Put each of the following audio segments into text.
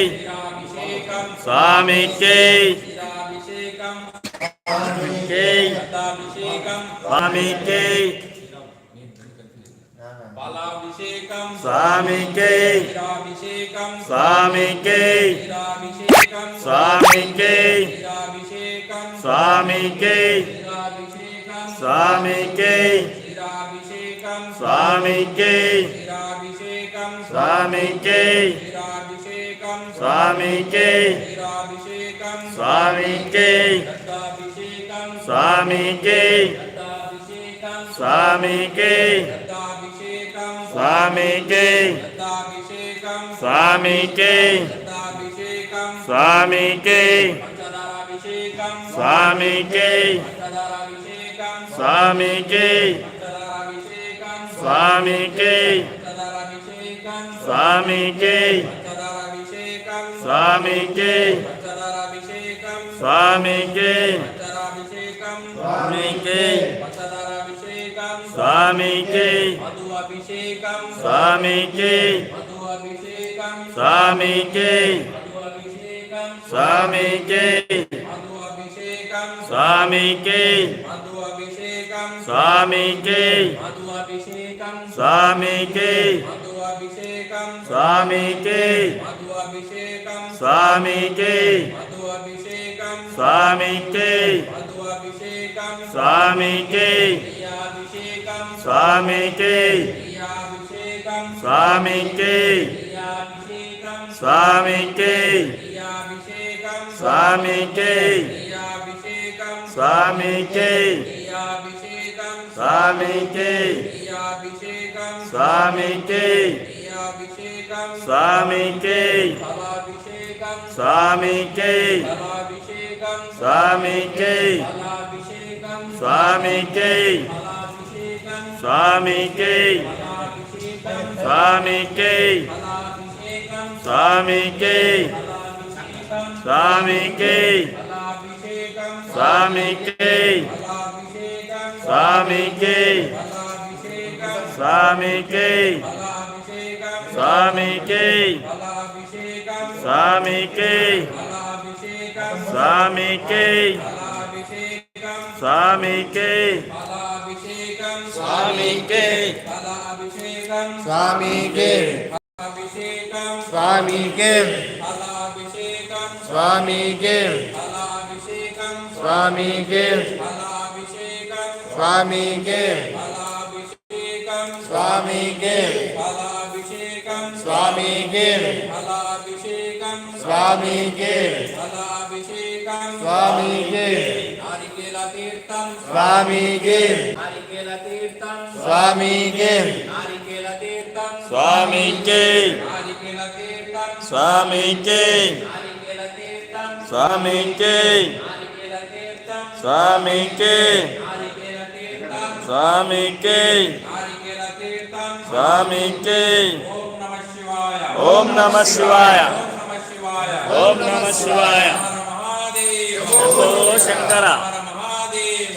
క్షీరాభిషేకం స్వామికి స్వామికి స్వామికి స్వామికి స్వామికి స్వామికి స్వామికి స్వామికి స్వామికి స్వామికి. స్వామికి. స్వామికి. స్వామికి. స్వామికి. స్వామికి. స్వామికి. స్వామికి. స్వామికి. స్వామికి. స్వామికి. స్వామికి. స్వామికి. స్వామికి. స్వామికి. స్వామికి. స్వామికి. స్వామికి. స్వామికి. స్వామికి. స్వామికి. స్వామికి. சுவாமிக்கு சுவாமிக்கு சுவாமிக்கு சுவாமிக்கு சுவாமிக்கு சுவாமிக்கு சுவாமிக்கு சுவாமிக்கு சுவாமிக்கு சுவாமிக்கு స్వామికి స్వామికి స్వామికి స్వామికి స్వామికి స్వామికి స్వామికి స్వామికి స్వామికి స్వామికి స్వామికి స్వామికి స్వామికి స్వామికి స్వామికి స్వామికి స్వామికి స్వామికి స్వామికి స్వామికి స్వామికి స్వామికి స్వామికి. ఫలాభిషేకం. స్వామికి. ఫలాభిషేకం. స్వామికి. నారికేల తీర్థం. స్వామికి. నారికేల తీర్థం. స్వామికి. నారికేల తీర్థం. స్వామికి. నారికేల తీర్థం. స్వామికి. నారికేల తీర్థం. స్వామికి. నారికేల తీర్థం. స్వామికి. నారికేల తీర్థం. స్వామికి. నారికేల తీర్థం. స్వామికి. ओम नमः शिवाय ओम नमः शिवाय शंभो शंकर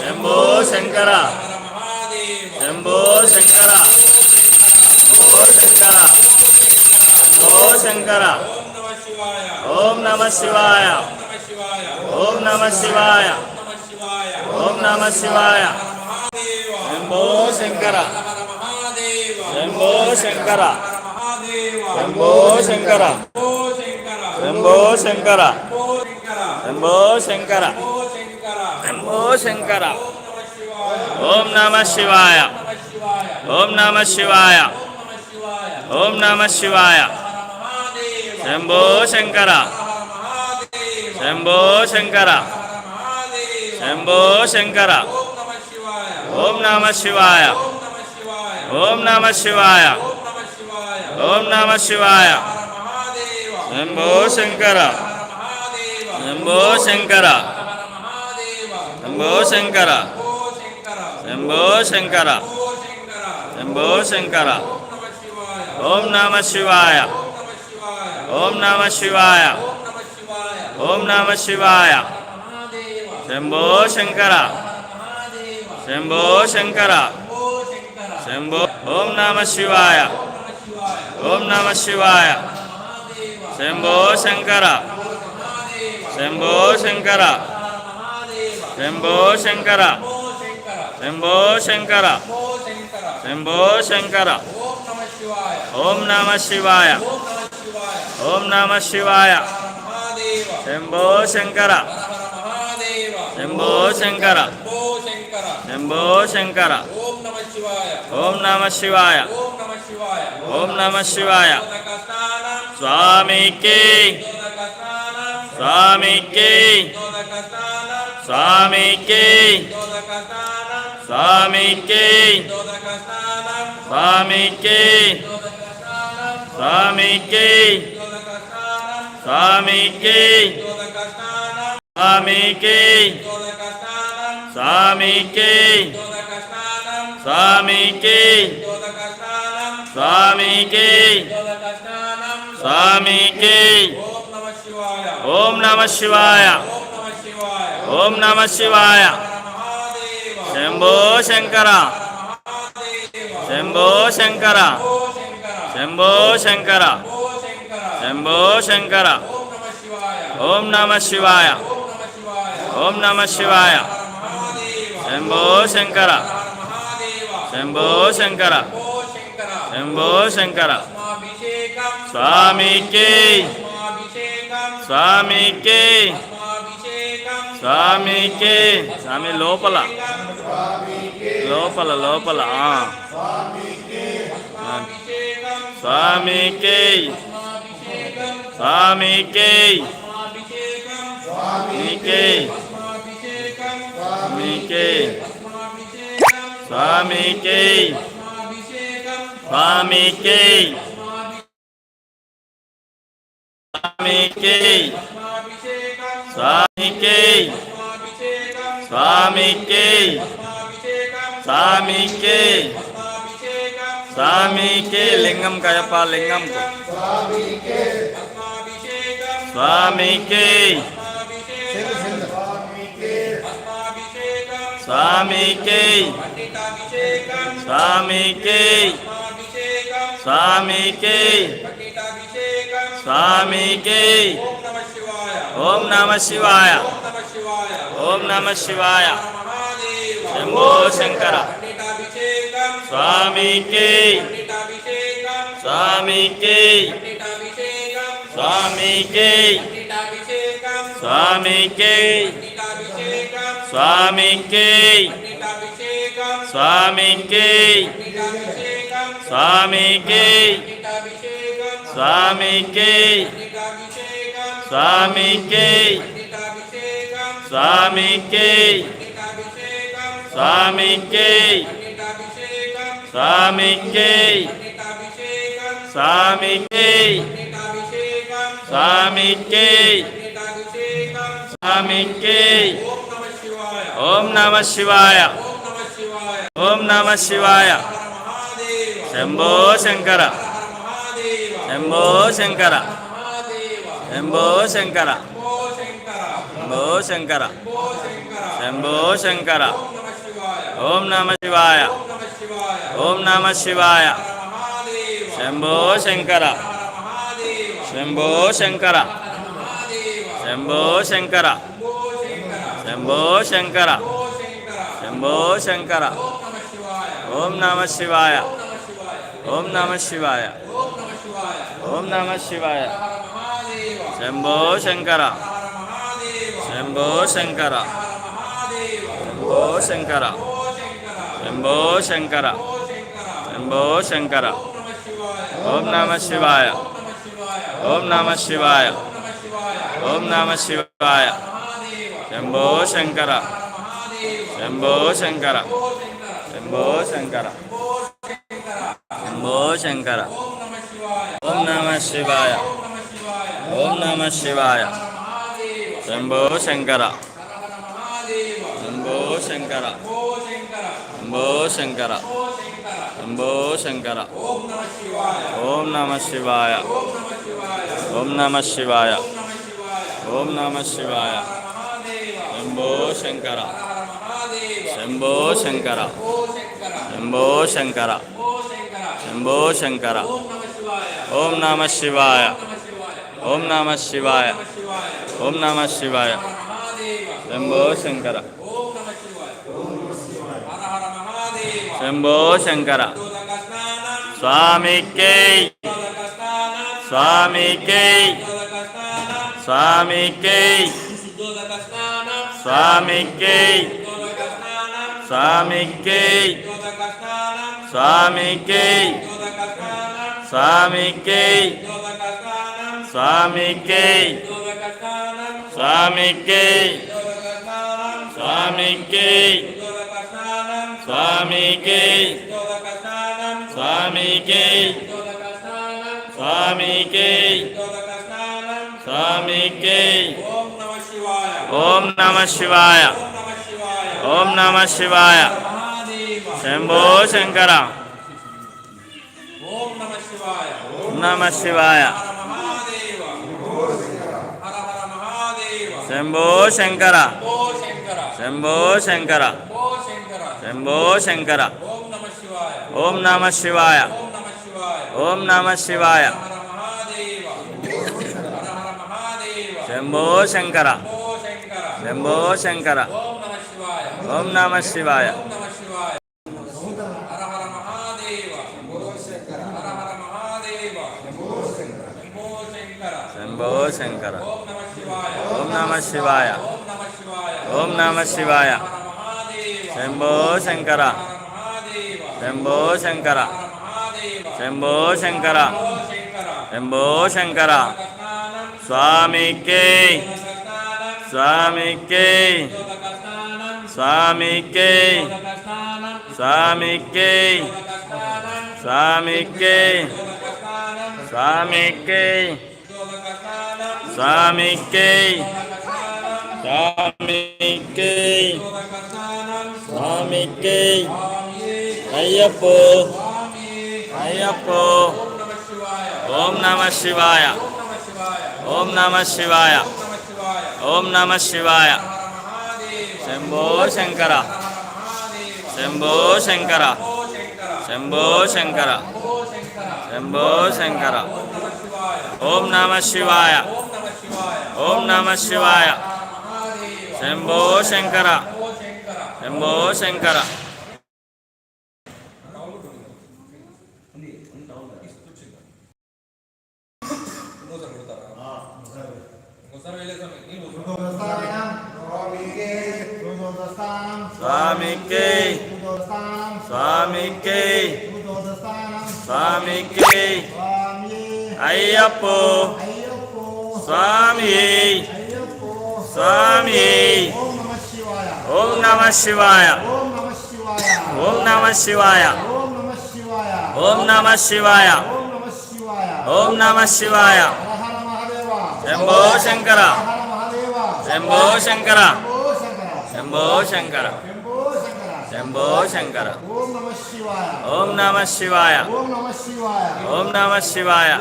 शंभो शंकर शंभो शंकर शंकर शंभो शंकर ओम नमः शिवाय ओम नमः शिवाय ओम नमः शिवाय शंभो शंकर शंभो शंकरा శంభో శంకర. శంభో శంకర. శంభో శంకర. శంభో శంకర. ఓం నమ శివాయ. ఓం నమ శివాయ. ఓం నమ శివాయ. శంభో శంకర. శంభో శంకర. శంభో శంకర. ఓం నమ శివాయ. ఓం నమ శివాయ. ఓం నమ శివాయ. ఓం శంభో శంకర. హర శంభో శంకర. శంభో శంకర. శంభో శంకర. శంభో శంకర. ఓం నమ శివాయ. ఓం నమ శివాయ. ఓం నమ శివాయ. శంభో శంకర. శంభో శంకర. శంభో. ఓం నమ శివాయ. ఓం నమ శివాయ. శంభో శంకర. శంభో శంకర. శంభో శంకర. శంభో శంకర. శంభో శంకర. ఓం నమ శివాయ. ఓం నమ శివాయ. శంభో శంకర. శంభో శంకర. శంభో శంకర. ఓం నమ శివాయ. ఓం నమ శివాయ. స్వామికి స్వామికి స్వామికి స్వామికి స్వామికి స్వామికి స్వామికి స్వామికి స్వామికి స్వామికి. స్వామికి. స్వామికి. ఓం నమ శివాయ. ఓం నమ శివాయ. శంభో శంకర. శంభో శంకర. శంభో శంకర. శంభో శంకర. ఓం నమ శివాయ. ఓం నమ శివాయ. శంభో శంకర. శంభో శంకర. శంభో శంకర. స్వామికి. స్వామికి. స్వామికి. స్వామి లోపల. లోపల లోపల స్వామికి. స్వామికి. స్వామికి. స్వామికి. స్వామికి స్వామికి స్వామికి స్వామికి స్వామికి స్వామికి స్వామికి లింగం కయప లింగం. స్వామికి స్వామికి స్వామికి స్వామికి స్వామికి ఓం నమ శివాయ ఓం నమ శివాయ శంభో శంకర స్వామికి స్వామికి స్వామికి స్వామికి స్వామికి స్వామికి స్వామికి స్వామికి స్వామికి స్వామికి స్వామికి స్వామికి స్వామికి స్వామికి స్వామికి నమ శివాయ ఓం నమ శివాయ శంభో శంకర శంభో శంకర శంభో శంకర శంభో శంకర శంభో శంకర ఓం నమ శివాయ ఓం నమ శివాయ శంభో శంకర శంభో శంకర శంభో శంకర శంభో శంకర ఓ శంకర ఓం నమ శివాయ ఓం నమ శివాయ ఓం నమ శివాయ. శంభో శంకర శంభో శంకర శంభో శంకర శంభో శంకర శంభో శంకర. ఓం నమ శివాయ ఓం నమ శివాయ ఓం నమ శివాయ. శంభో శంకర శంభో శంకర. శంభో శంకర. శంభో శంకర. ఓం నమ శివాయ. ఓం నమ శివాయ. శంభో శంకర. శంభో శంకర. శంభో శంకర. శంభో శంకర. ఓం నమ శివాయ. ఓం నమ శివాయ. ఓం నమ శివాయ. శంభో శంకర. శంభో శంకర. శంభో శంకర. శంభో శంకర. ఓం నమ శివాయ. ఓం నమ శివాయ. ఓం నమ శివాయ. శంభో శంకర. శంభో శంకర. స్వామికే. స్వామికే. స్వామికే. స్వామికే. స్వామికే స్వామికే స్వామికే స్వామికే స్వామికే స్వామికే స్వామికే స్వామికే స్వామికే స్వామికే ఓం నమ శివాయ ఓం నమ శివాయ. శంభో శంకర. నమ శివాయ. శంభో శంకర. శంభో శంకర. శంభో శంకర. ఓం నమ శివాయ. ఓం నమ శివాయ. శంభో శంకర. శంభో శంకర. ఓం నమ శివాయ. శంభో శంకర. ఓం నమ శివాయ. ఓం నమ శివాయ. శంభో శంకర. శంభో శంకర. శంభో శంకర. శంభో శంకర. స్వామికి. స్వామికి. سام کے سام کے سام کے سام کے سام کے سام می سام نم شم شا نم شا శంభో శంకర. శంభో శంకర. శంభో శంకర. శంభో శంకర. ఓం నమ శివాయ. ఓం నమ శివాయ. శంభో శంకర. శంభో శంకర. ఇంకోసారి వెళ్ళేసాం స్వామికే స్వామికే. స్వామికే. అయ్యప్పో. స్వామి స్వామి ఓం నమ శివాయ. ఓం నమ శివాయ. ఓం నమ శివాయ. ఓం నమ శివాయ. శంభో శంకర. శంభో శంకర. శంభో శంకర. శంభో శంకర. ఓం నమ శివాయ. ఓం నమ శివాయ.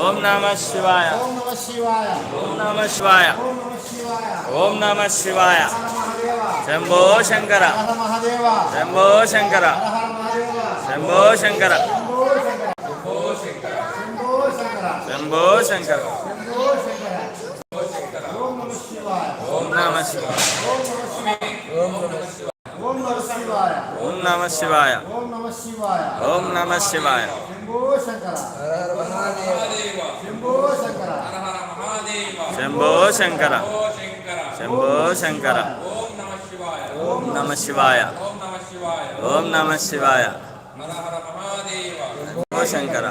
ఓం నమ శివాయ. ఓం నమ శివాయ. ఓం నమ శివాయ. శంభో శంకర. శంభో శంకర. శంభో శంకర. శంభో శంకర. శంభో శంకర ఓం నమ శివాయ. ఓం నమ శివాయ. శంభో శంకర. శంభో శంకర. ఓం నమ శివాయ. ఓం నమ శివాయ. శంకర.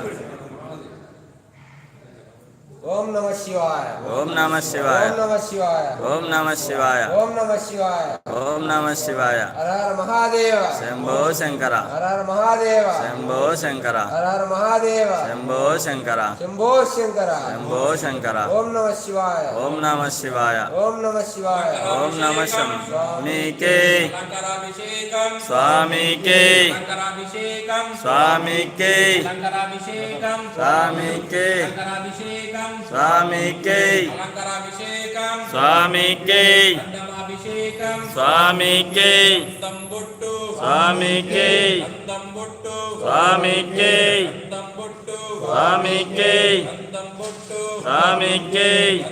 ఓం నమ శివాయ ఓం నమ శివాయ ఓం నమ శివాయ ఓం నమ శివాయ ఓం నమ శివాయ ఓం నమ శివాయ హర హర మహాదేవ శంభో శంకర హర హర మహాదేవ శంభో శంకర హర హర మహాదేవ శంభో శంకర శంభో శంకర శంభో శంకర ఓం నమ శివాయ ఓం నమ శివాయ ఓం నమ శివాయ ఓం నమ స్వామికే శంకరాభిషేకం స్వామికే శంకరాభిషేకం స్వామికే శంకరాభిషేకం స్వామికే శంకరాభిషేకం స్వామికి. స్వామికి. స్వామికి. స్వామికి. స్వామికి. స్వామికి. స్వామికి.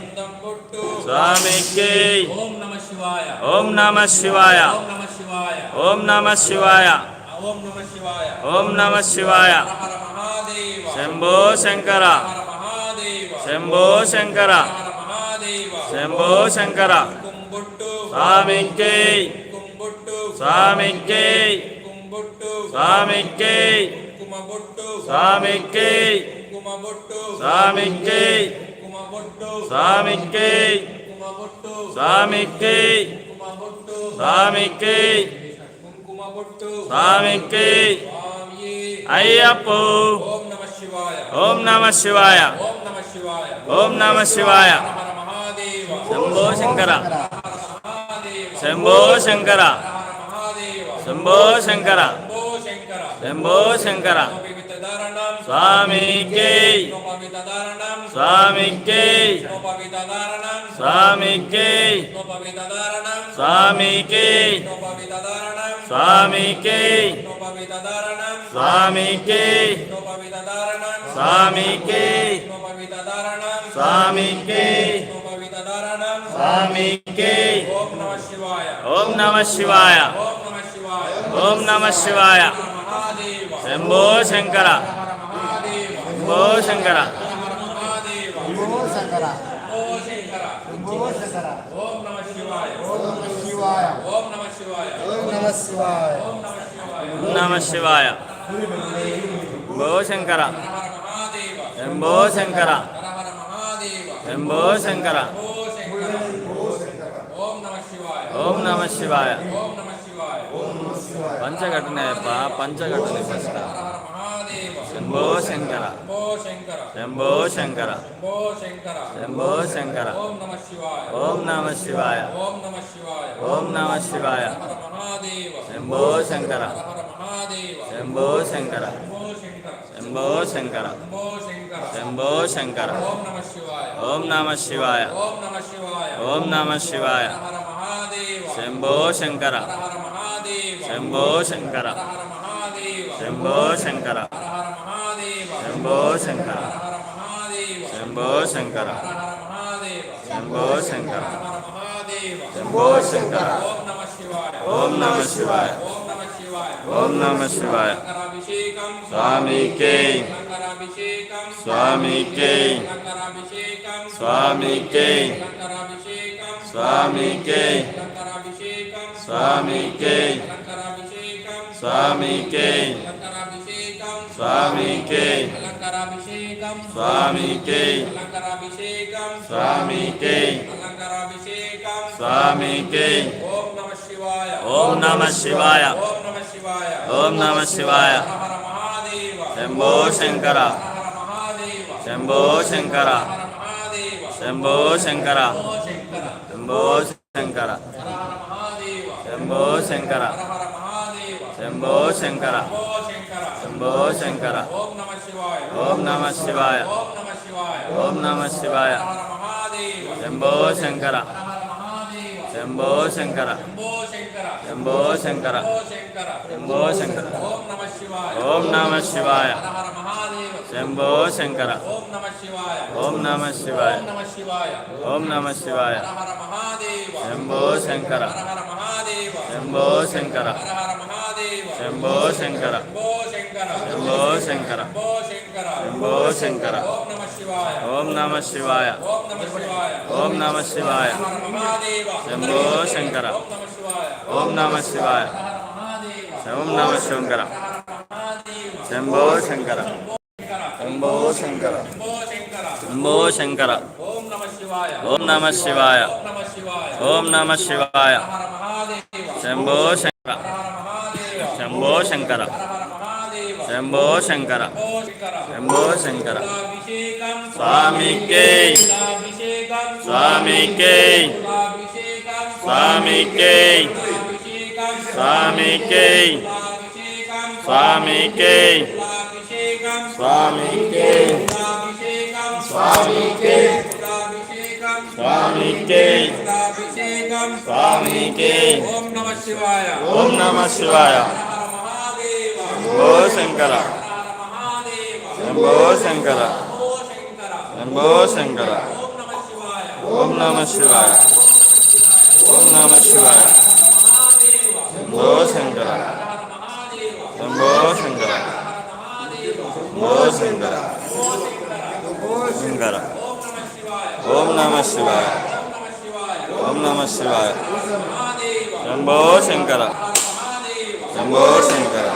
స్వామికి. ఓం నమ శివాయ. ఓం నమ శివాయ. ఓం నమ శివాయ. ఓం నమ శివాయ. ఓం శివాయ. శంభో శంకర. హర మహాదేవ శంభో శంకర హర మహాదేవ శంభో శంకర కుంబొట్టు స్వామికి కుంబొట్టు స్వామికి కుంబొట్టు అయ్యప్పో. ఓం నమ శివాయ. ఓం నమ శివాయ. శంభో శంకర. శంభో శంకర. శంభో శంకర. శంభో శంకర. స్వామికే. స్వామికే. స్వామికే. స్వామికే. స్వామికే. స్వామికి. స్వామికి. స్వామికి. స్వామికి. ఓం నమ శివాయ. ఓం నమ శివాయ. శంభో శంకర. శంభో శంకర. శంభో శంకర. ఓం నమ శివాయ. ఓం నమ శివాయ. ఓం నమ శివాయ. ఓం నమ నమ శివాయ. ఎంబో శంకర. ఎంబో శంకర. ఎంబో శంకర. ఓం నమ శివాయ. పంచఘటనయప్ప పంచఘటన ఫస్ట్. శంభో శంకర శంభో శంకర శంభో శంకర ఓం నమ శివాయ ఓం నమ శివాయ శంభో శంకర శంభో శంకర శంభో శంకర శంభో శంకర ఓం నమ శివాయ ఓం నమ శివాయ శంభో శంకర శంభో శంకర శంభో శంకర శంభో శంకర. శంభో శంకర. శంభో శంకర. శంభో శంకర. ఓం నమ శివాయ. ఓం నమ శివాయ. స్వామికే. స్వామికే. స్వామికే. స్వామికే. స్వామికే. స్వామికే. స్వామికే. అలంకారాభిషేకం స్వామికే. అలంకారాభిషేకం స్వామికే. అలంకారాభిషేకం స్వామికే. ఓం నమ శివాయ. ఓం నమ శివాయ. ఓం నమ శివాయ. ఓం నమ శివాయ. హర మహాదేవ. శంభో శంకర. శంభో శంకర. శంభో శంకర. శంభో శంకర. శంభో శంకర. శంభో శంకర. శంభో శంకర ఓం నమ శివాయ ఓం నమ శివాయ శంభో శంకర శంభో శంకర శంభో శంకర శంభో శంకర ఓం నమ శివాయ శంభో శంకర ఓం నమ శివాయ ఓం నమ శివాయ శంభో శంకర శంభో శంకర శంభో శంకర శంభో శంకర శంభో శంకర ఓం నమ శివాయ ఓం నమ శివాయ శంభో శంకర ఓం నమ శివాయ ఓం నమ శంకర శంభో శంకర శంభో శంకర శంభో శంకర ఓం నమ శివాయ ఓం నమ శివాయ శంభో శంకర శంభో శంకర శంభో శంకర. శంభో శంకర. స్వామికే స్వామికే స్వామికే స్వామికే స్వామికే స్వామికే స్వామికే స్వామికే స్వామికే ఓం నమ శివాయ. ఓం నమ శివాయ. శంభో శంకర. శంభో శంకర. శంభో శంకర. ఓం నమ శివాయ. ఓం నమ శివాయ. శంభో శంకర. శంభో శంకర. శంభో శంకర. శంకర. ఓం నమ శివాయ. ఓం నమ శివాయ. శంభో శంకర. శంభో శంకర.